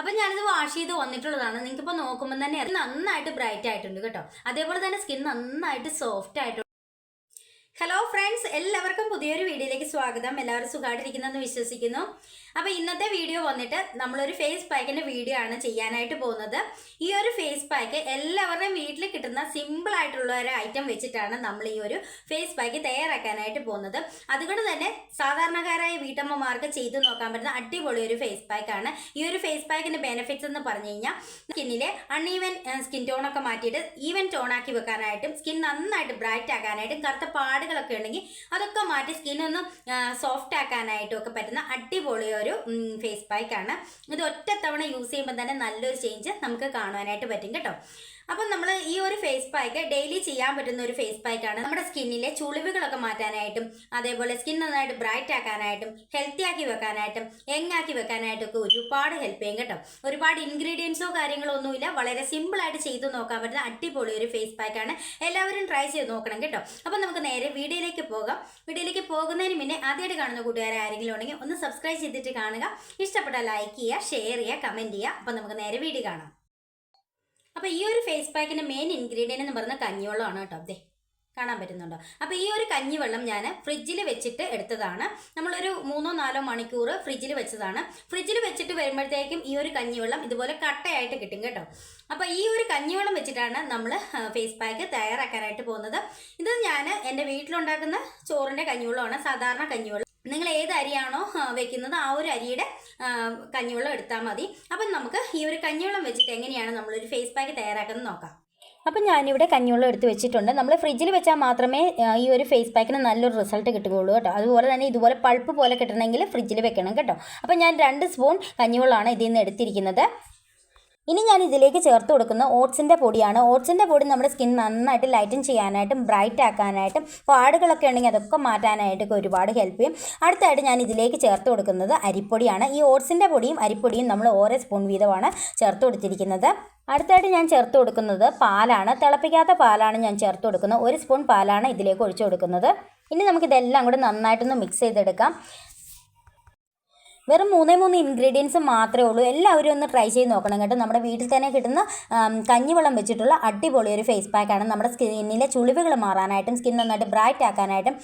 അപ്പം ഞാനിത് വാഷ് ചെയ്ത് വന്നിട്ടുള്ളതാണ്. നിങ്ങൾക്കിപ്പോൾ നോക്കുമ്പോൾ തന്നെ. നന്നായിട്ട് ബ്രൈറ്റ് ആയിട്ടുണ്ട് കേട്ടോ. അതേപോലെ തന്നെ സ്കിൻ നന്നായിട്ട് സോഫ്റ്റ് ആയിട്ടുണ്ട് ഹലോ ഫ്രണ്ട്സ് എല്ലാവർക്കും പുതിയൊരു വീഡിയോയിലേക്ക് സ്വാഗതം. എല്ലാവരും സുഖമായിട്ടിരിക്കുന്നെന്ന് വിശ്വസിക്കുന്നു. അപ്പോൾ ഇന്നത്തെ വീഡിയോ വന്നിട്ട് നമ്മളൊരു ഫേസ് പാക്കിന്റെ വീഡിയോ ആണ് ചെയ്യാനായിട്ട് പോകുന്നത്. ഈ ഒരു ഫേസ് പാക്ക് എല്ലാവരുടെയും വീട്ടിൽ കിട്ടുന്ന സിമ്പിൾ ആയിട്ടുള്ള ഒരു ഐറ്റം വെച്ചിട്ടാണ് നമ്മൾ ഈ ഒരു ഫേസ് പാക്ക് തയ്യാറാക്കാനായിട്ട് പോകുന്നത്. അതുകൊണ്ട് തന്നെ സാധാരണക്കാരായ വീട്ടമ്മമാർക്ക് ചെയ്തു നോക്കാൻ പറ്റുന്ന അടിപൊളി ഒരു ഫേസ് പാക്കാണ് ഈ ഒരു ഫേസ് പാക്കിന്റെ ബെനിഫിറ്റ്സ് എന്ന് പറഞ്ഞു കഴിഞ്ഞാൽ സ്കിന്നിലെ അൺഈവൻ സ്കിൻ ടോണൊക്കെ മാറ്റിയിട്ട് ഈവൻ ടോൺ ആക്കി വെക്കാനായിട്ടും സ്കിൻ നന്നായിട്ട് ബ്രൈറ്റ് ആക്കാനായിട്ടും കറുത്ത പാടുകളൊക്കെ ഉണ്ടെങ്കിൽ അതൊക്കെ മാറ്റി സ്കിന്നൊന്ന് സോഫ്റ്റ് ആക്കാനായിട്ടും ഒക്കെ പറ്റുന്ന അടിപൊളി ഒരു ഫേസ് പാക്കാണ് ഇത് ഒറ്റത്തവണ തവണ യൂസ് ചെയ്യുമ്പോൾ തന്നെ നല്ലൊരു ചേഞ്ച് നമുക്ക് കാണുവാനായിട്ട് പറ്റും കേട്ടോ. അപ്പം നമ്മൾ ഈ ഒരു ഫേസ് പാക്ക് ഡെയിലി ചെയ്യാൻ പറ്റുന്ന ഒരു ഫേസ് പാക്കാണ് നമ്മുടെ സ്കിന്നിലെ ചുളിവുകളൊക്കെ മാറ്റാനായിട്ടും അതേപോലെ സ്കിൻ നന്നായിട്ട് ബ്രൈറ്റ് ആക്കാനായിട്ടും ഹെൽത്തി ആക്കി വെക്കാനായിട്ടും യങ് ആക്കി വെക്കാനായിട്ടും ഒക്കെ ഒരുപാട് ഹെൽപ്പ് ചെയ്യും കേട്ടോ. ഒരുപാട് ഇൻഗ്രീഡിയൻസോ കാര്യങ്ങളോ ഒന്നുമില്ല. വളരെ സിമ്പിൾ ആയിട്ട് ചെയ്തു നോക്കാൻ പറ്റുന്ന അടിപൊളി ഒരു ഫേസ് പാക്കാണ് എല്ലാവരും ട്രൈ ചെയ്ത് നോക്കണം കേട്ടോ. അപ്പം നമുക്ക് നേരെ വീഡിയോയിലേക്ക് പോകാം. വീഡിയോയിലേക്ക് പോകുന്നതിന് മുന്നേ ആദ്യമായിട്ട് കാണുന്ന കൂട്ടുകാരെ ആരെങ്കിലും ഉണ്ടെങ്കിൽ ഒന്ന് സബ്സ്ക്രൈബ് ചെയ്തിട്ട് കാണുക. ഇഷ്ടപ്പെട്ട ലൈക്ക് ചെയ്യുക ഷെയർ ചെയ്യുക കമന്റ് ചെയ്യുക. അപ്പം നമുക്ക് നേരെ വീഡിയോ കാണാം. അപ്പോൾ ഈ ഒരു ഫേസ് പാക്കിന്റെ മെയിൻ ഇൻഗ്രീഡിയന്റ് എന്ന് പറഞ്ഞ കഞ്ഞിവെള്ളമാണ് കേട്ടോ. അതെ കാണാൻ പറ്റുന്നുണ്ടോ? അപ്പോൾ ഈ ഒരു കഞ്ഞിവെള്ളം ഞാൻ ഫ്രിഡ്ജിൽ വെച്ചിട്ട് എടുത്തതാണ്. നമ്മളൊരു മൂന്നോ നാലോ മണിക്കൂർ ഫ്രിഡ്ജിൽ വെച്ചതാണ്. ഫ്രിഡ്ജിൽ വെച്ചിട്ട് വരുമ്പോഴത്തേക്കും ഈ ഒരു കഞ്ഞിവെള്ളം ഇതുപോലെ കട്ടയായിട്ട് കിട്ടും കേട്ടോ. അപ്പോൾ ഈ ഒരു കഞ്ഞിവെള്ളം വെച്ചിട്ടാണ് നമ്മൾ ഫേസ് പാക്ക് തയ്യാറാക്കാനായിട്ട് പോകുന്നത്. ഇത് ഞാൻ എന്റെ വീട്ടിലുണ്ടാക്കുന്ന ചോറിന്റെ കഞ്ഞിവെള്ളമാണ്. സാധാരണ കഞ്ഞിവെള്ളം. നിങ്ങൾ ഏത് അരിയാണോ വെക്കുന്നത്? ആ ഒരു അരിയുടെ കഞ്ഞിവെള്ളം എടുത്താൽ മതി. അപ്പം നമുക്ക് ഈ ഒരു കഞ്ഞിവെള്ളം വെച്ചിട്ട് എങ്ങനെയാണ് നമ്മളൊരു ഫേസ് പാക്ക് തയ്യാറാക്കുന്നത് നോക്കാം. അപ്പം ഞാനിവിടെ കഞ്ഞിവെള്ളം എടുത്ത് വെച്ചിട്ടുണ്ട്. നമ്മൾ ഫ്രിഡ്ജിൽ വെച്ചാൽ മാത്രമേ ഈ ഒരു ഫേസ് പാക്കിന് നല്ലൊരു റിസൾട്ട് കിട്ടുകയുള്ളൂ കേട്ടോ. അതുപോലെ തന്നെ ഇതുപോലെ പൾപ്പ് പോലെ കിട്ടണമെങ്കിൽ ഫ്രിഡ്ജിൽ വെക്കണം കേട്ടോ. അപ്പം ഞാൻ രണ്ട് സ്പൂൺ കഞ്ഞിവെള്ളമാണ് ഇതിൽ നിന്ന് എടുത്തിരിക്കുന്നത്. ഇനി ഞാൻ ഇതിലേക്ക് ചേർത്ത് കൊടുക്കുന്ന ഓട്സിന്റെ പൊടിയാണ്. ഓട്സിന്റെ പൊടി നമ്മുടെ സ്കിൻ നന്നായിട്ട് ലൈറ്റൻ ചെയ്യാനായിട്ടും ബ്രൈറ്റ് ആക്കാനായിട്ടും പാടുകളൊക്കെ ഉണ്ടെങ്കിൽ അതൊക്കെ മാറ്റാനായിട്ടൊക്കെ ഒരുപാട് ഹെൽപ്പ് ചെയ്യും. അടുത്തായിട്ട് ഞാൻ ഇതിലേക്ക് ചേർത്ത് കൊടുക്കുന്നത് അരിപ്പൊടിയാണ്. ഈ ഓട്സിന്റെ പൊടിയും അരിപ്പൊടിയും നമ്മൾ ഓരോ സ്പൂൺ വീതമാണ് ചേർത്ത് കൊടുത്തിരിക്കുന്നത്. അടുത്തായിട്ട് ഞാൻ ചേർത്ത് കൊടുക്കുന്നത് പാലാണ്. തിളപ്പിക്കാത്ത പാലാണ് ഞാൻ ചേർത്ത് കൊടുക്കുന്നത്. ഒരു സ്പൂൺ പാലാണ് ഇതിലേക്ക് ഒഴിച്ചു കൊടുക്കുന്നത്. ഇനി നമുക്കിതെല്ലാം കൂടെ നന്നായിട്ടൊന്ന് മിക്സ് ചെയ്തെടുക്കാം. വെറും മൂന്നേ മൂന്ന് ഇൻഗ്രീഡിയൻസ് മാത്രമേ ഉള്ളൂ. എല്ലാവരും ഒന്ന് ട്രൈ ചെയ്ത് നോക്കണം കേട്ടോ. നമ്മുടെ വീട്ടിൽ തന്നെ കിട്ടുന്ന കഞ്ഞിവെള്ളം വെച്ചിട്ടുള്ള അടിപൊളി ഒരു ഫേസ് പാക്കാണ് നമ്മുടെ സ്കിന്നിലെ ചുളിവുകൾ മാറാനായിട്ടും സ്കിൻ നന്നായിട്ട് ബ്രൈറ്റ് ആക്കാനായിട്ടും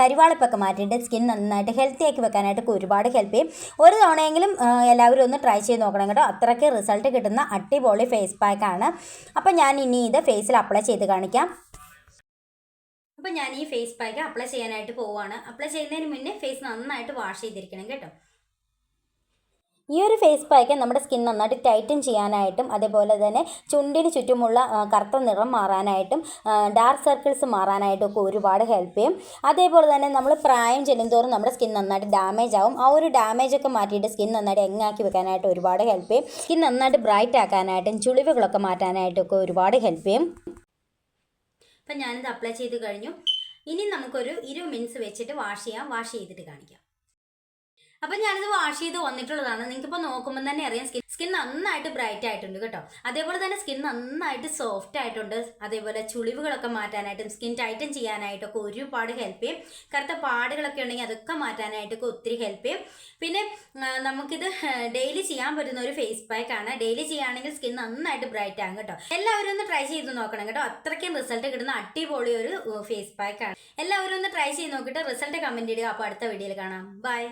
കരിവാളിപ്പൊക്കെ മാറ്റിയിട്ട് സ്കിൻ നന്നായിട്ട് ഹെൽത്തി ആക്കി വെക്കാനായിട്ടൊക്കെ ഒരുപാട് ഹെൽപ്പ് ചെയ്യും. ഒരു തവണയെങ്കിലും എല്ലാവരും ഒന്ന് ട്രൈ ചെയ്ത് നോക്കണം കേട്ടോ. അത്രയ്ക്ക് റിസൾട്ട് കിട്ടുന്ന അടിപൊളി ഫേസ് പാക്കാണ് അപ്പോൾ ഞാൻ ഇനി ഇത് ഫേസിൽ അപ്ലൈ ചെയ്ത് കാണിക്കാം. അപ്പോൾ ഞാൻ ഈ ഫേസ് പാക്ക് അപ്ലൈ ചെയ്യാനായിട്ട് പോവുകയാണ് അപ്ലൈ ചെയ്യുന്നതിന് മുന്നേ ഫേസ് നന്നായിട്ട് വാഷ് ചെയ്തിരിക്കണം കേട്ടോ. ഈ ഒരു ഫേസ് പാക്ക് നമ്മുടെ സ്കിൻ നന്നായിട്ട് ടൈറ്റൻ ചെയ്യാനായിട്ടും അതേപോലെ തന്നെ ചുണ്ടിന് ചുറ്റുമുള്ള കറുത്ത നിറം മാറാനായിട്ടും ഡാർക്ക് സർക്കിൾസ് മാറാനായിട്ടും ഒക്കെ ഒരുപാട് ഹെൽപ്പ് ചെയ്യും. അതേപോലെ തന്നെ നമ്മൾ പ്രായം ചെല്ലുന്തോറും നമ്മുടെ സ്കിൻ നന്നായിട്ട് ഡാമേജ് ആവും. ആ ഒരു ഡാമേജ് ഒക്കെ മാറ്റിയിട്ട് സ്കിൻ നന്നായിട്ട് എങ്ങാക്കി വെക്കാനായിട്ട് ഒരുപാട് ഹെൽപ്പ് ചെയ്യും. സ്കിൻ നന്നായിട്ട് ബ്രൈറ്റ് ആക്കാനായിട്ടും ചുളിവുകളൊക്കെ മാറ്റാനായിട്ടൊക്കെ ഒരുപാട് ഹെൽപ്പ് ചെയ്യും. അപ്പം ഞാനിത് അപ്ലൈ ചെയ്ത് കഴിഞ്ഞു. ഇനി നമുക്കൊരു ഇരുപത് മിനിറ്റ്സ് വെച്ചിട്ട് വാഷ് ചെയ്യാം. വാഷ് ചെയ്തിട്ട് കാണിക്കാം. അപ്പം ഞാനിത് വാഷ് ചെയ്ത് വന്നിട്ടുള്ളതാണ്. നിങ്ങൾക്ക് നിങ്ങൾക്കിപ്പോൾ നോക്കുമ്പോൾ തന്നെ അറിയാം സ്കിൻ സ്കിൻ നന്നായിട്ട് ബ്രൈറ്റ് ആയിട്ടുണ്ട് കേട്ടോ. അതേപോലെ തന്നെ സ്കിൻ നന്നായിട്ട് സോഫ്റ്റ് ആയിട്ടുണ്ട്. അതേപോലെ ചുളിവുകളൊക്കെ മാറ്റാനായിട്ടും സ്കിൻ ടൈറ്റൻ ചെയ്യാനായിട്ടൊക്കെ ഒരുപാട് ഹെൽപ്പ് ചെയ്യും. കറുത്ത പാടുകളൊക്കെ ഉണ്ടെങ്കിൽ അതൊക്കെ മാറ്റാനായിട്ടൊക്കെ ഒത്തിരി ഹെൽപ്പ് ചെയ്യും. പിന്നെ നമുക്കിത് ഡെയിലി ചെയ്യാൻ പറ്റുന്ന ഒരു ഫേസ് പാക്ക് ആണ്. ഡെയിലി ചെയ്യുകയാണെങ്കിൽ സ്കിൻ നന്നായിട്ട് ബ്രൈറ്റ് ആകും കേട്ടോ. എല്ലാവരും ഒന്ന് ട്രൈ ചെയ്ത് നോക്കണം കേട്ടോ. അത്രയ്ക്കും റിസൾട്ട് കിട്ടുന്ന അടിപൊളി ഒരു ഫേസ് പാക്ക് ആണ്. എല്ലാവരും ഒന്ന് ട്രൈ ചെയ്ത് നോക്കിയിട്ട് റിസൾട്ട് കമന്റ് ചെയ്യുക അപ്പോൾ അടുത്ത വീഡിയോയിൽ കാണാം. ബൈ